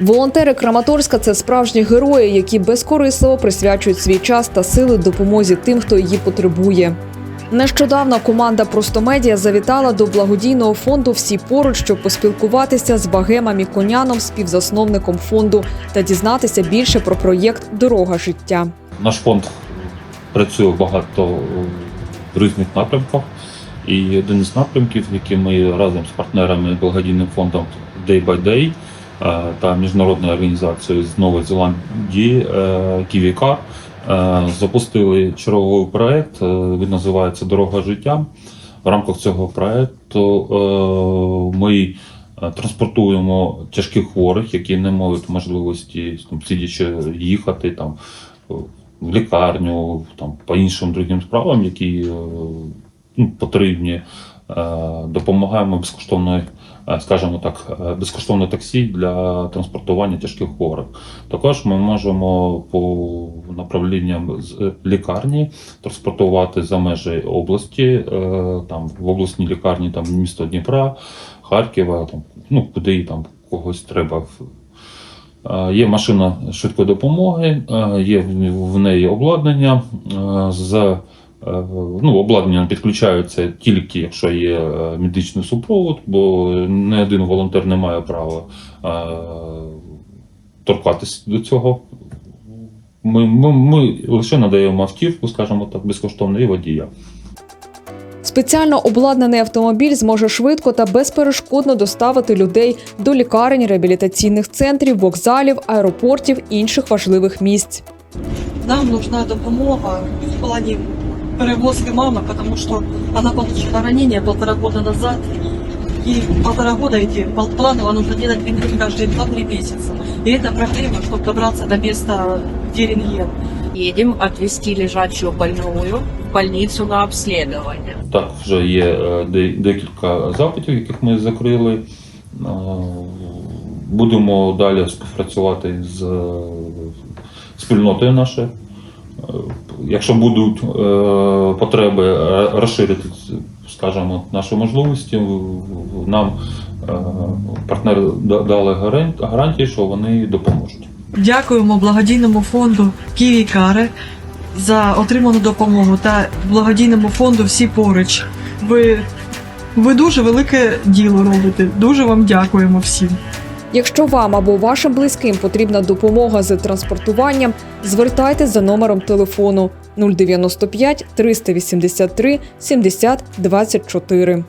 Волонтери Краматорська це справжні герої, які безкорисливо присвячують свій час та сили допомозі тим, хто її потребує. Нещодавно команда Простомедіа завітала до благодійного фонду Всі поруч, щоб поспілкуватися з Вагемом Міконяном, співзасновником фонду, та дізнатися більше про проєкт Дорога життя. Наш фонд працює багато в різних напрямках. І один із напрямків, які ми разом з партнерами благодійним фондом Day by Day та міжнародною організацією з Нової Зеландії е, KiwiCar е, запустили черговий проект. е, Він називається Дорога життя. В рамках цього проекту е, ми е, транспортуємо тяжких хворих, які не мають можливості там, сидячи їхати там в лікарню, там по іншим другим справам, які е, ну, потрібні. Е, Допомагаємо безкоштовно, е, скажімо так, е, безкоштовне таксі для транспортування тяжких хворих. Також ми можемо по направлінням з лікарні транспортувати за межі області, там в обласній лікарні там місто Дніпра, Харкова, там ну куди там когось треба. Є машина швидкої допомоги, є в- неї обладнання. З ну, обладнання підключаються тільки якщо є е, медичний супровод, бо не один волонтер не має права е, торкатись до цього. Ми, ми, ми лише надаємо автівку, скажімо так, безкоштовно і водія. Спеціально обладнаний автомобіль зможе швидко та безперешкодно доставити людей до лікарень, реабілітаційних центрів, вокзалів, аеропортів інших важливих місць. Нам нужна допомога в плані перевозки мамы, потому что она получила ранение полтора года назад. И полтора года эти пол- планово нужно делать рентген каждые 2-3 месяца. И это проблема, чтобы добраться до места, где рентген. Едем отвезти лежачую больную в больницу на обследование. Так, вже є е, де- декілька запитів, яких ми закрили. Е, Будемо далі співпрацювати з е, спільнотою нашою. Е, Якщо будуть е, потреби е, розширити, скажімо, наші можливості, нам партнери дали гаран- гарантії, що вони допоможуть. Дякуємо благодійному фонду Ківі Каре за отриману допомогу та благодійному фонду Всі поруч. Ви, ви дуже велике діло робите. Дуже вам дякуємо всім. Якщо вам або вашим близьким потрібна допомога з транспортуванням, звертайтесь за номером телефону 095 383 70 24.